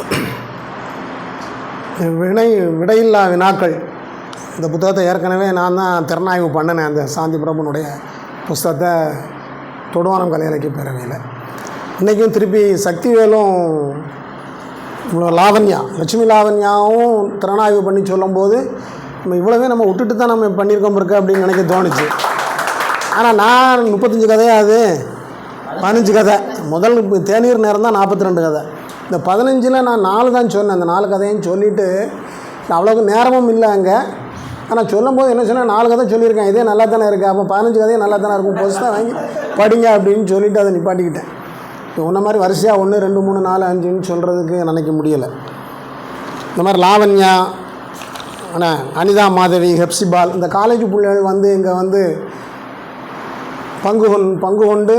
வினை விடையில்லா வினாக்கள் இந்த புத்தகத்தை ஏற்கனவே நான் தான் திறனாய்வு பண்ணினேன். அந்த சாந்தி பிரபுனுடைய புஸ்தகத்தை தொடுவானம் கலை பேரவையில். இன்றைக்கும் திருப்பி சக்திவேலும் இவ்வளோ லாவண்யா லட்சுமி லாவண்யாவும் திறனாய்வு பண்ணி சொல்லும்போது நம்ம இவ்வளவே நம்ம விட்டுட்டு தான் நம்ம பண்ணியிருக்கோம் இருக்க அப்படின்னு நினைக்க தோணுச்சு. ஆனால் நான் முப்பத்தஞ்சு கதையாது பதினஞ்சு கதை. முதல் தேநீர் நேரம் தான் நாற்பத்தி ரெண்டு கதை. இந்த பதினஞ்சில் நான் நாலு தான் சொன்னேன். அந்த நாலு கதையும் சொல்லிவிட்டு அவ்வளோக்கு நேரமும் இல்லை அங்கே. ஆனால் சொல்லும்போது என்ன சொன்னேன்? நாலு கதை சொல்லியிருக்கேன். இதே நல்லா தானே இருக்குது அப்போ பதினஞ்சு கதையும் நல்லா தானே இருக்கும் புதுசாக வாங்கி படிங்க அப்படின்னு சொல்லிவிட்டு அதை நிப்பாட்டிக்கிட்டேன். இப்போ உன்ன மாதிரி வரிசையாக ஒன்று ரெண்டு மூணு நாலு அஞ்சுன்னு சொல்கிறதுக்கு நினைக்க முடியலை. இந்த மாதிரி லாவண்யா ஆனால் அனிதா மாதவி ஹெப்சிபால் இந்த காலேஜ் பிள்ளைகள் வந்து இங்கே வந்து பங்கு கொண் பங்கு கொண்டு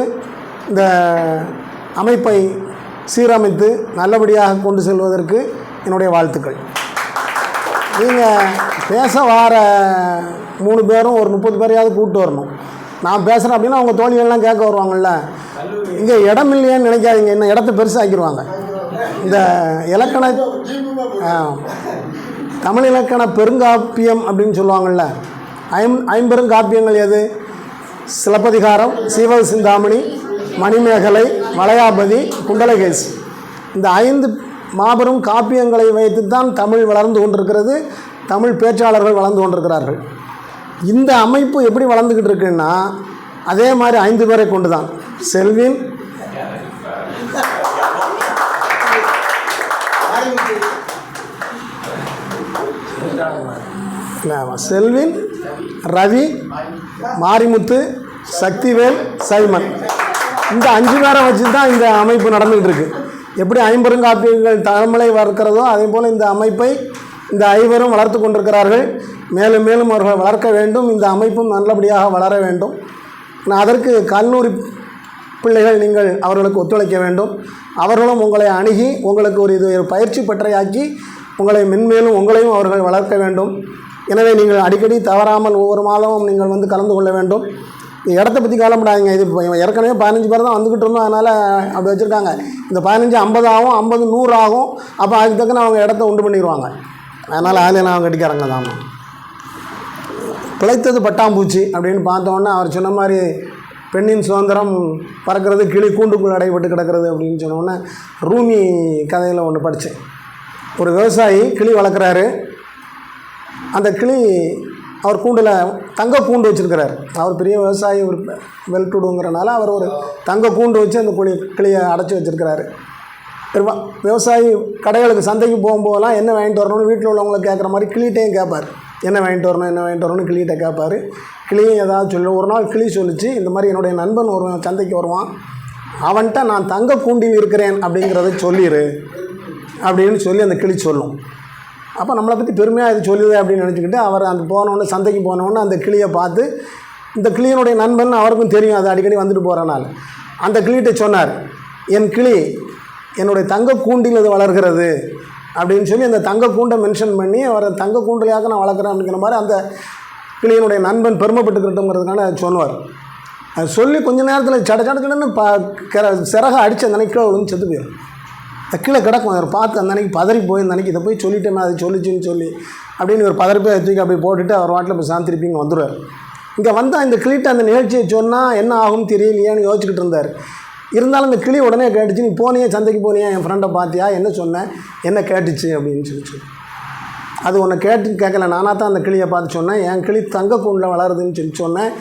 இந்த அமைப்பை சீரமைத்து நல்லபடியாக கொண்டு செல்வதற்கு என்னுடைய வாழ்த்துக்கள். நீங்கள் பேச வார மூணு பேரும் ஒரு முப்பது பேரையாவது கூப்பிட்டு வரணும். நான் பேசுகிறேன் அப்படின்னா அவங்க தோழிகள்லாம் கேட்க வருவாங்கள்ல இங்கே இடம் இல்லையேன்னு நினைக்காதீங்க. இன்னும் இடத்த பெருசாக்கிடுவாங்க. இந்த இலக்கண தமிழ் இலக்கண பெருங்காப்பியம் அப்படின்னு சொல்லுவாங்கள்ல ஐம் ஐம்பெருங்காப்பியங்கள் எது? சிலப்பதிகாரம் சீவக சிந்தாமணி மணிமேகலை மலையாபதி குண்டலகேசி. இந்த ஐந்து மாபெரும் காப்பியங்களை வைத்து தான் தமிழ் வளர்ந்து கொண்டிருக்கிறது தமிழ் பேச்சாளர்கள் வளர்ந்து கொண்டிருக்கிறார்கள். இந்த அமைப்பு எப்படி வளர்ந்துக்கிட்டு இருக்குன்னா அதே மாதிரி ஐந்து பேரை கொண்டு தான் செல்வின் செல்வின் ரவி மாரிமுத்து சக்திவேல் சைமன். இந்த அஞ்சு பேரை வச்சு தான் இந்த அமைப்பு நடந்துகிட்டு இருக்கு எப்படி ஐம்பெருங்காப்பியங்கள் தலைமலை வளர்க்கிறதோ அதே போல் இந்த அமைப்பை இந்த ஐவரும் வளர்த்து கொண்டிருக்கிறார்கள். மேலும் மேலும் அவர்கள் வளர்க்க வேண்டும். இந்த அமைப்பும் நல்லபடியாக வளர வேண்டும். நான் அதற்கு கல்லூரி பிள்ளைகள் நீங்கள் அவர்களுக்கு ஒத்துழைக்க வேண்டும். அவர்களும் உங்களை அணுகி உங்களுக்கு ஒரு இது ஒரு பயிற்சி பற்றையாக்கி உங்களை மென்மேலும் உங்களையும் அவர்கள் வளர்க்க வேண்டும். எனவே நீங்கள் அடிக்கடி தவறாமல் ஒவ்வொரு மாதமும் நீங்கள் வந்து கலந்து கொள்ள வேண்டும். இடத்த பற்றி கவலைப்படாதீங்க இது இப்போ ஏற்கனவே பதினஞ்சு பேர் தான் வந்துக்கிட்டு இருந்தோம். அதனால் அப்படி வச்சுருக்காங்க. இந்த பதினஞ்சு ஐம்பது ஆகும் ஐம்பது நூறு ஆகும். அப்போ அதுக்கு தக்கன அவங்க இடத்த உண்டு பண்ணிடுவாங்க. அதனால் அதில் நான் கட்டிக்காரங்க தான் பிழைத்தது பட்டாம்பூச்சி அப்படின்னு பார்த்தோன்னே அவர் சொன்ன மாதிரி பெண்ணின் சுதந்திரம் பறக்கிறது கிளி கூண்டுக்குள் அடைபட்டு கிடக்கிறது அப்படின்னு சொன்னோன்னே ரூமி கதையில் ஒன்று படித்தேன் ஒரு விவசாயி கிளி வளர்க்குறாரு. அந்த கிளி அவர் கூண்டில் தங்க கூண்டு வச்சுருக்கிறார். அவர் பெரிய விவசாயி ஒரு வெல் டுடுங்கிறனால அவர் ஒரு தங்க கூண்டு வச்சு அந்த குழி கிளியை அடைச்சி வச்சுருக்கிறாரு. விவசாயி கடைகளுக்கு சந்தைக்கு போகும்போதெல்லாம் என்ன வாங்கிட்டு வரணும்னு வீட்டில் உள்ளவங்களை கேட்குற மாதிரி கிளிகிட்டையும் கேட்பார். என்ன வாங்கிட்டு வரணும் என்ன வாங்கிட்டு வரணும்னு கிளிகிட்ட கேட்பார். கிளியும் ஏதாவது சொல்லு ஒரு நாள் கிளி சொல்லிச்சு இந்த மாதிரி என்னுடைய நண்பன் வருவான் சந்தைக்கு வருவான். அவன்கிட்ட நான் தங்க கூண்டில் இருக்கிறேன் அப்படிங்கிறத சொல்லிடு அப்படின்னு சொல்லி அந்த கிளி சொல்லும். அப்போ நம்மளை பற்றி பெருமையாக இது சொல்லுது அப்படின்னு நினச்சிக்கிட்டு அவர் அந்த போனோடனே சந்தைக்கு போனோடனே அந்த கிளியை பார்த்து இந்த கிளியினுடைய நண்பன் அவருக்கும் தெரியும் அது அடிக்கடி வந்துட்டு போகிறனால அந்த கிளிகிட்ட சொன்னார் என் கிளி என்னுடைய தங்க கூண்டில் இது வளர்கிறது. அப்படின்னு சொல்லி அந்த தங்க கூண்டை மென்ஷன் பண்ணி அவரை தங்க கூண்டிலையாக நான் வளர்க்குறேன் அப்படிங்கிற மாதிரி அந்த கிளியினுடைய நண்பன் பெருமைப்பட்டுக்கிட்டோங்கிறதுக்கான சொன்னார். அது சொல்லி கொஞ்ச நேரத்தில் சட சடச்சடன்னு பா ப கிர சிறக அடித்து அந்த கீழே விழுந்து செத்து போயிடும் கீழே கிடக்கும் அவர் பார்த்து அந்த அன்னைக்கு பதறி போய் இந்த அன்னைக்கு இதை போய் சொல்லிட்டேன் அது சொல்லிச்சுன்னு சொல்லி அப்படின்னு ஒரு பதறி போய் தூக்கி அப்படி போட்டுட்டு அவர் வாட்டில் போய் சாந்தி திருப்பி இங்கே வந்துடுவார் இங்கே வந்தால் இந்த கிளிட்ட அந்த நிகழ்ச்சியை சொன்னால் என்ன ஆகும் தெரியலையான்னு யோசிச்சுக்கிட்டு இருந்தார். இருந்தாலும் இந்த கிளி உடனே கேட்டுச்சு நீ போனியே சந்தைக்கு போனியா என் ஃப்ரெண்டை பார்த்தியா என்ன சொன்னேன் என்ன கேட்டுச்சு? அப்படின்னு சொல்லி அது உன்னை கேட்டு கேட்கல நானாக தான் அந்த கிளியை பார்த்து சொன்னேன் என் கிளி தங்க கூண்டில் வளருதுன்னு சொல்லி சொன்னேன்.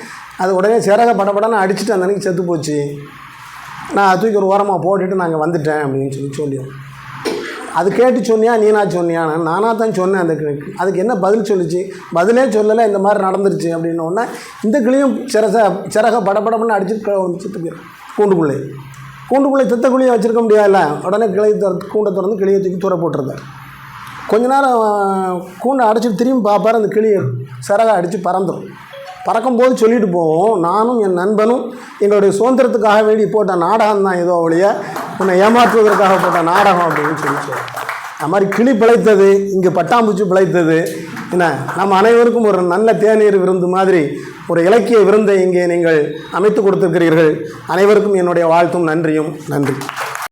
அது உடனே சிறக படபடன்னு அடிச்சுட்டு அந்த அன்னைக்கு செத்து போச்சு. நான் தூக்கி ஒரு ஓரமாக போட்டுட்டு நாங்கள் வந்துட்டேன் அப்படின்னு சொல்லி சொல்லியோம் அது கேட்டு சொன்னியா நீனா சொன்னியா நானாக தான் சொன்னேன் அந்த கிளிக்கு அதுக்கு என்ன பதில் சொல்லுச்சு? பதிலே சொல்லலை இந்த மாதிரி நடந்துருச்சு அப்படின்னோடனே இந்த கிளியும் சிறச சிறக படபடன்னு அடிச்சுட்டு கீழே வந்து செத்து போயிடும் கூண்டுக்குள்ளே கூண்டுக்குள்ளே செத்த குழியை வச்சுருக்க முடியாதுல்ல? உடனே கிளை திறந்து கூண்டை திறந்து கிளியை தூக்கி தூர போட்டுருந்தார். கொஞ்ச நேரம் கூண்டை அடைச்சிட்டு திரும்பி பார்ப்பார் அந்த கிளியை சிறகை அடித்து பறந்துடும் பறக்கும்போது சொல்லிட்டு போவோம். நானும் என் நண்பனும் எங்களுடைய சுதந்திரத்துக்காக வேண்டி போட்ட நாடகம் தான் ஏதோ ஒழிய உன்னை ஏமாற்றுவதற்காக போட்ட நாடகம் அப்படின்னு சொல்லி சொல்லுவோம். அது மாதிரி கிளி பிழைத்தது இங்கே பட்டாம்பூச்சி பிழைத்தது என்ன? நம்ம அனைவருக்கும் ஒரு நல்ல தேநீர் விருந்து மாதிரி ஒரு இலக்கிய விருந்தை இங்கே நீங்கள் அமைத்து கொடுத்திருக்கிறீர்கள். அனைவருக்கும் என்னுடைய வாழ்த்தும் நன்றியும் நன்றி.